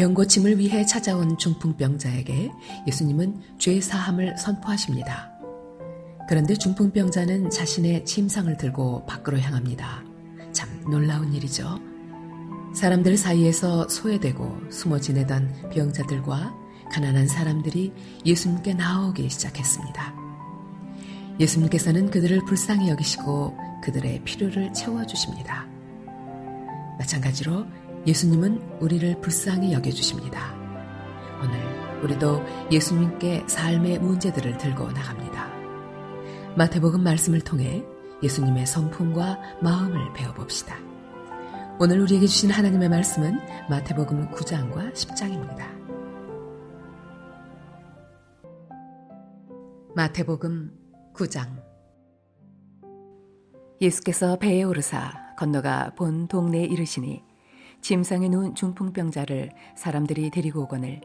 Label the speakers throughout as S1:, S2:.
S1: 병 고침을 위해 찾아온 중풍병자에게 예수님은 죄 사함을 선포하십니다. 그런데 중풍병자는 자신의 침상을 들고 밖으로 향합니다. 참 놀라운 일이죠. 사람들 사이에서 소외되고 숨어 지내던 병자들과 가난한 사람들이 예수님께 나오기 시작했습니다. 예수님께서는 그들을 불쌍히 여기시고 그들의 필요를 채워주십니다. 마찬가지로 예수님은 우리를 불쌍히 여겨주십니다. 오늘 우리도 예수님께 삶의 문제들을 들고 나갑니다. 마태복음 말씀을 통해 예수님의 성품과 마음을 배워봅시다. 오늘 우리에게 주신 하나님의 말씀은 마태복음 9장과 10장입니다. 마태복음 9장 예수께서 배에 오르사 건너가 본 동네에 이르시니 침상에 누운 중풍병자를 사람들이 데리고 오거늘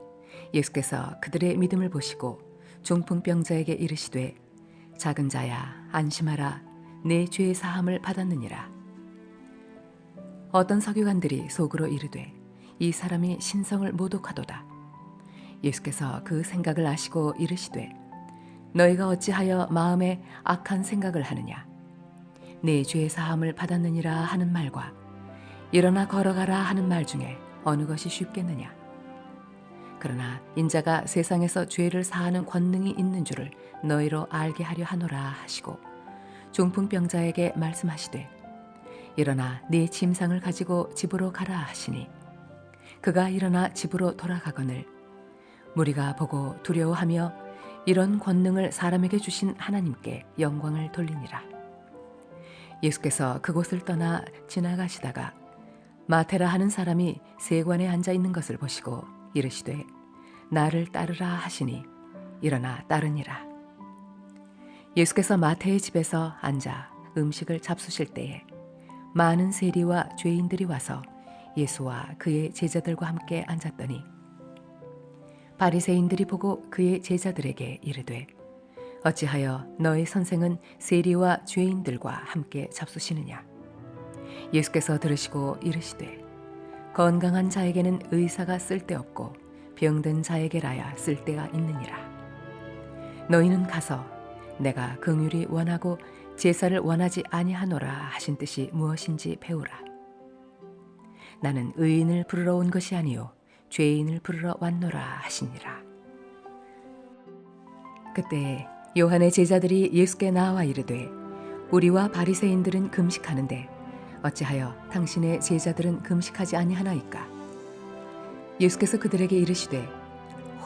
S1: 예수께서 그들의 믿음을 보시고 중풍병자에게 이르시되 작은 자야 안심하라. 내 죄의 사함을 받았느니라. 어떤 서기관들이 속으로 이르되 이 사람이 신성을 모독하도다. 예수께서 그 생각을 아시고 이르시되 너희가 어찌하여 마음에 악한 생각을 하느냐? 내 죄의 사함을 받았느니라 하는 말과 일어나 걸어가라 하는 말 중에 어느 것이 쉽겠느냐? 그러나 인자가 세상에서 죄를 사하는 권능이 있는 줄을 너희로 알게 하려 하노라 하시고 중풍병자에게 말씀하시되 일어나 네 침상을 가지고 집으로 가라 하시니 그가 일어나 집으로 돌아가거늘 무리가 보고 두려워하며 이런 권능을 사람에게 주신 하나님께 영광을 돌리니라. 예수께서 그곳을 떠나 지나가시다가 마테라 하는 사람이 세관에 앉아 있는 것을 보시고 이르시되 나를 따르라 하시니 일어나 따르니라. 예수께서 마태의 집에서 앉아 음식을 잡수실 때에 많은 세리와 죄인들이 와서 예수와 그의 제자들과 함께 앉았더니 바리새인들이 보고 그의 제자들에게 이르되 어찌하여 너의 선생은 세리와 죄인들과 함께 잡수시느냐 예수께서 들으시고 이르시되 건강한 자에게는 의사가 쓸데없고 병든 자에게라야 쓸데가 있느니라. 너희는 가서 내가 긍휼이 원하고 제사를 원하지 아니하노라 하신 뜻이 무엇인지 배우라. 나는 의인을 부르러 온 것이 아니요 죄인을 부르러 왔노라 하시니라. 그때 요한의 제자들이 예수께 나와 이르되 우리와 바리새인들은 금식하는데 어찌하여 당신의 제자들은 금식하지 아니하나이까? 예수께서 그들에게 이르시되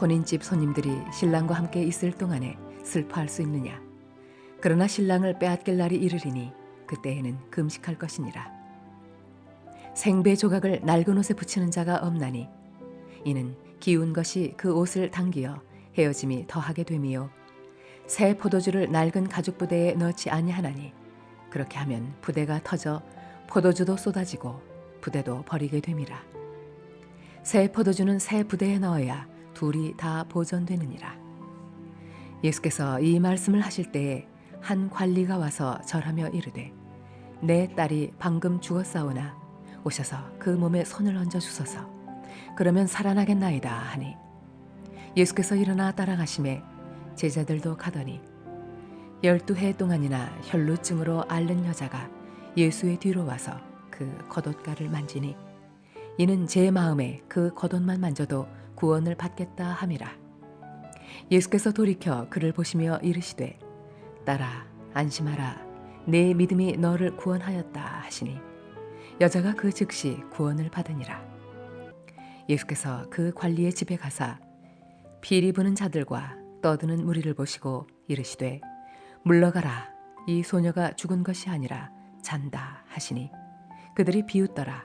S1: 혼인집 손님들이 신랑과 함께 있을 동안에 슬퍼할 수 있느냐? 그러나 신랑을 빼앗길 날이 이르리니 그때에는 금식할 것이니라. 생배 조각을 낡은 옷에 붙이는 자가 없나니 이는 기운 것이 그 옷을 당기어 헤어짐이 더하게 됨이요. 새 포도주를 낡은 가죽 부대에 넣지 아니하나니 그렇게 하면 부대가 터져 포도주도 쏟아지고 부대도 버리게 됨이라 새 포도주는 새 부대에 넣어야 둘이 다 보존되느니라. 예수께서 이 말씀을 하실 때에 한 관리가 와서 절하며 이르되 내 딸이 방금 죽었사오나 오셔서 그 몸에 손을 얹어 주소서. 그러면 살아나겠나이다 하니. 예수께서 일어나 따라가심에 제자들도 가더니 열두 해 동안이나 혈루증으로 앓는 여자가 예수의 뒤로 와서 그 겉옷가를 만지니 이는 제 마음에 그 겉옷만 만져도 구원을 받겠다 함이라. 예수께서 돌이켜 그를 보시며 이르시되 딸아 안심하라. 내 믿음이 너를 구원하였다 하시니 여자가 그 즉시 구원을 받으니라. 예수께서 그 관리의 집에 가사 비리 부는 자들과 떠드는 무리를 보시고 이르시되 물러가라. 이 소녀가 죽은 것이 아니라 잔다 하시니 그들이 비웃더라.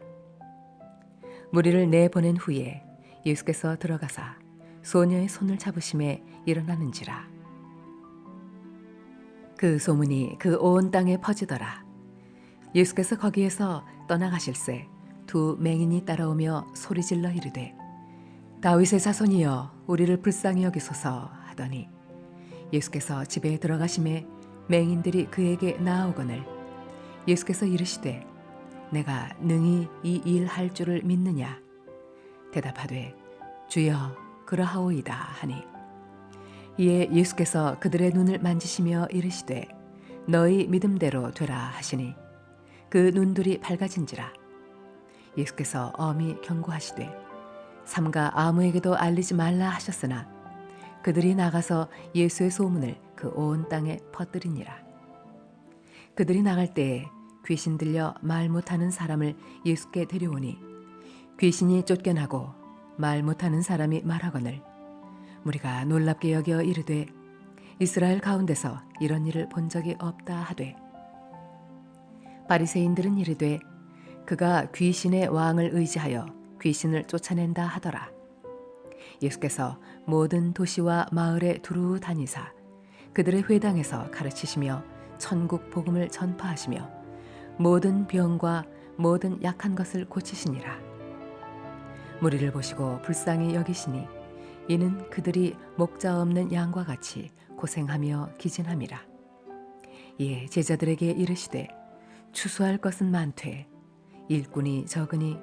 S1: 무리를 내보낸 후에 예수께서 들어가사 소녀의 손을 잡으심에 일어나는지라. 그 소문이 그 온 땅에 퍼지더라. 예수께서 거기에서 떠나가실새 두 맹인이 따라오며 소리질러 이르되 다윗의 자손이여 우리를 불쌍히 여기소서 하더니 예수께서 집에 들어가심에 맹인들이 그에게 나아오거늘 예수께서 이르시되 내가 능히 이 일 할 줄을 믿느냐? 대답하되 주여 그러하오이다 하니. 이에 예수께서 그들의 눈을 만지시며 이르시되 너희 믿음대로 되라 하시니 그 눈들이 밝아진지라. 예수께서 엄히 경고하시되 삼가 아무에게도 알리지 말라 하셨으나 그들이 나가서 예수의 소문을 그 온 땅에 퍼뜨리니라. 그들이 나갈 때에 귀신 들려 말 못하는 사람을 예수께 데려오니 귀신이 쫓겨나고 말 못하는 사람이 말하거늘 우리가 놀랍게 여겨 이르되 이스라엘 가운데서 이런 일을 본 적이 없다 하되. 바리새인들은 이르되 그가 귀신의 왕을 의지하여 귀신을 쫓아낸다 하더라. 예수께서 모든 도시와 마을에 두루 다니사 그들의 회당에서 가르치시며 천국 복음을 전파하시며 모든 병과 모든 약한 것을 고치시니라 무리를 보시고 불쌍히 여기시니 이는 그들이 목자 없는 양과 같이 고생하며 기진함이라. 이에 제자들에게 이르시되 추수할 것은 많되 일꾼이 적으니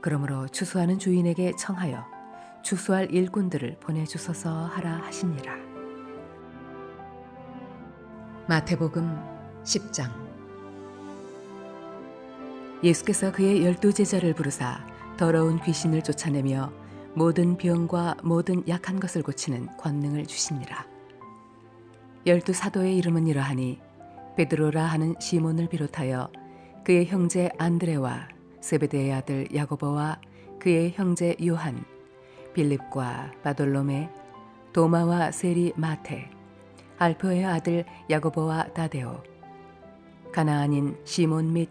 S1: 그러므로 추수하는 주인에게 청하여 추수할 일꾼들을 보내주소서 하라 하시니라. 마태복음 10장 예수께서 그의 열두 제자를 부르사 더러운 귀신을 쫓아내며 모든 병과 모든 약한 것을 고치는 권능을 주시니라. 열두 사도의 이름은 이러하니 베드로라 하는 시몬을 비롯하여 그의 형제 안드레와 세베대의 아들 야고보와 그의 형제 요한, 빌립과 바돌로메, 도마와 세리 마테, 알포의 아들 야고보와 다데오, 가나안인 시몬 및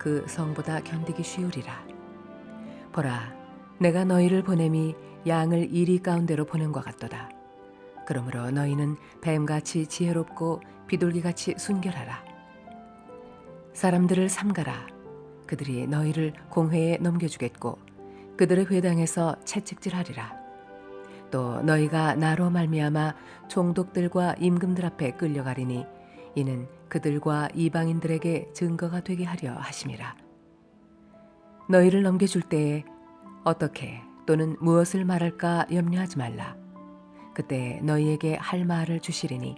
S1: 그 성보다 견디기 쉬우리라 보라 내가 너희를 보냄이 양을 이리 가운데로 보낸 것 같도다. 그러므로 너희는 뱀같이 지혜롭고 비둘기같이 순결하라. 사람들을 삼가라. 그들이 너희를 공회에 넘겨주겠고 그들의 회당에서 채찍질하리라. 또 너희가 나로 말미암아 종독들과 임금들 앞에 끌려가리니 이는 그들과 이방인들에게 증거가 되게 하려 하심이라. 너희를 넘겨줄 때에 어떻게 또는 무엇을 말할까 염려하지 말라. 그때 너희에게 할 말을 주시리니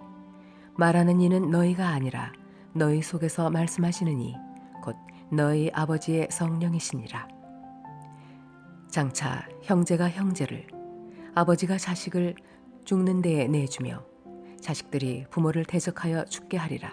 S1: 말하는 이는 너희가 아니라 너희 속에서 말씀하시는 이 곧 너희 아버지의 성령이시니라. 장차 형제가 형제를 아버지가 자식을 죽는 데에 내주며 자식들이 부모를 대적하여 죽게 하리라.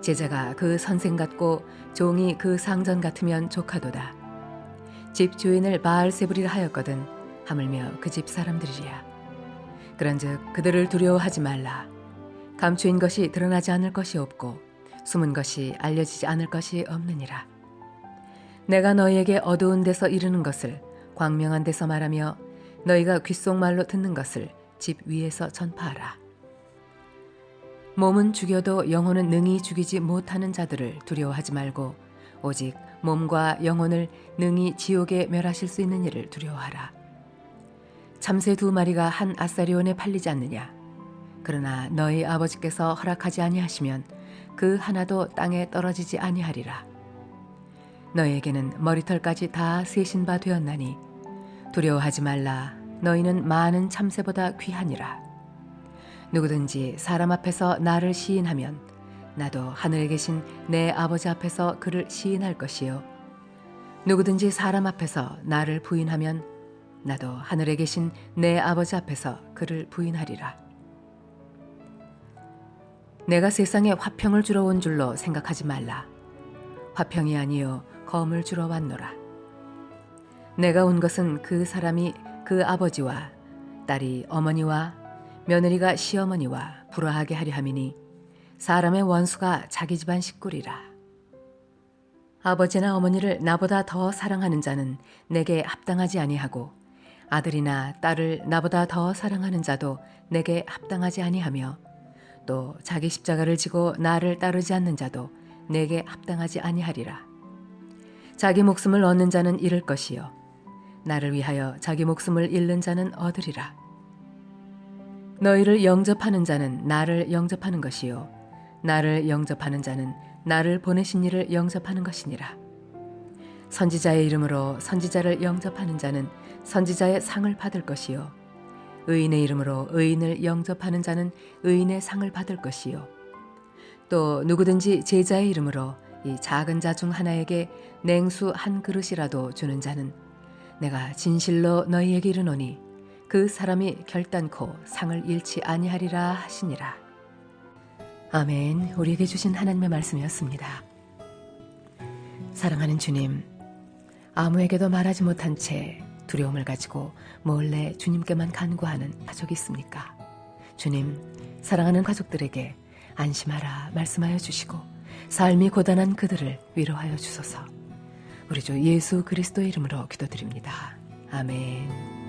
S1: 제자가 그 선생 같고 종이 그 상전 같으면 조카도다. 집 주인을 바알세불이라 하였거든 하물며 그 집 사람들이랴. 그런즉 그들을 두려워하지 말라. 감추인 것이 드러나지 않을 것이 없고 숨은 것이 알려지지 않을 것이 없느니라. 내가 너희에게 어두운 데서 이르는 것을 광명한 데서 말하며 너희가 귓속말로 듣는 것을 집 위에서 전파하라. 몸은 죽여도 영혼은 능히 죽이지 못하는 자들을 두려워하지 말고 오직 몸과 영혼을 능히 지옥에 멸하실 수 있는 일을 두려워하라. 참새 두 마리가 한 아사리온에 팔리지 않느냐. 그러나 너희 아버지께서 허락하지 아니하시면 그 하나도 땅에 떨어지지 아니하리라. 너희에게는 머리털까지 다 세신 바 되었나니 두려워하지 말라. 너희는 많은 참새보다 귀하니라. 누구든지 사람 앞에서 나를 시인하면 나도 하늘에 계신 내 아버지 앞에서 그를 시인할 것이요. 누구든지 사람 앞에서 나를 부인하면 나도 하늘에 계신 내 아버지 앞에서 그를 부인하리라. 내가 세상에 화평을 주러 온 줄로 생각하지 말라. 화평이 아니요 검을 주러 왔노라. 내가 온 것은 그 사람이 그 아버지와 딸이 어머니와 며느리가 시어머니와 불화하게 하려 함이니 사람의 원수가 자기 집안 식구리라. 아버지나 어머니를 나보다 더 사랑하는 자는 내게 합당하지 아니하고 아들이나 딸을 나보다 더 사랑하는 자도 내게 합당하지 아니하며 또 자기 십자가를 지고 나를 따르지 않는 자도 내게 합당하지 아니하리라. 자기 목숨을 얻는 자는 잃을 것이요 나를 위하여 자기 목숨을 잃는 자는 얻으리라. 너희를 영접하는 자는 나를 영접하는 것이요. 나를 영접하는 자는 나를 보내신 이를 영접하는 것이니라. 선지자의 이름으로 선지자를 영접하는 자는 선지자의 상을 받을 것이요. 의인의 이름으로 의인을 영접하는 자는 의인의 상을 받을 것이요. 또 누구든지 제자의 이름으로 이 작은 자 중 하나에게 냉수 한 그릇이라도 주는 자는 내가 진실로 너희에게 이르노니 그 사람이 결단코 상을 잃지 아니하리라 하시니라. 아멘. 우리에게 주신 하나님의 말씀이었습니다. 사랑하는 주님, 아무에게도 말하지 못한 채 두려움을 가지고 몰래 주님께만 간구하는 가족이 있습니까? 주님, 사랑하는 가족들에게 안심하라 말씀하여 주시고 삶이 고단한 그들을 위로하여 주소서. 우리 주 예수 그리스도의 이름으로 기도드립니다. 아멘.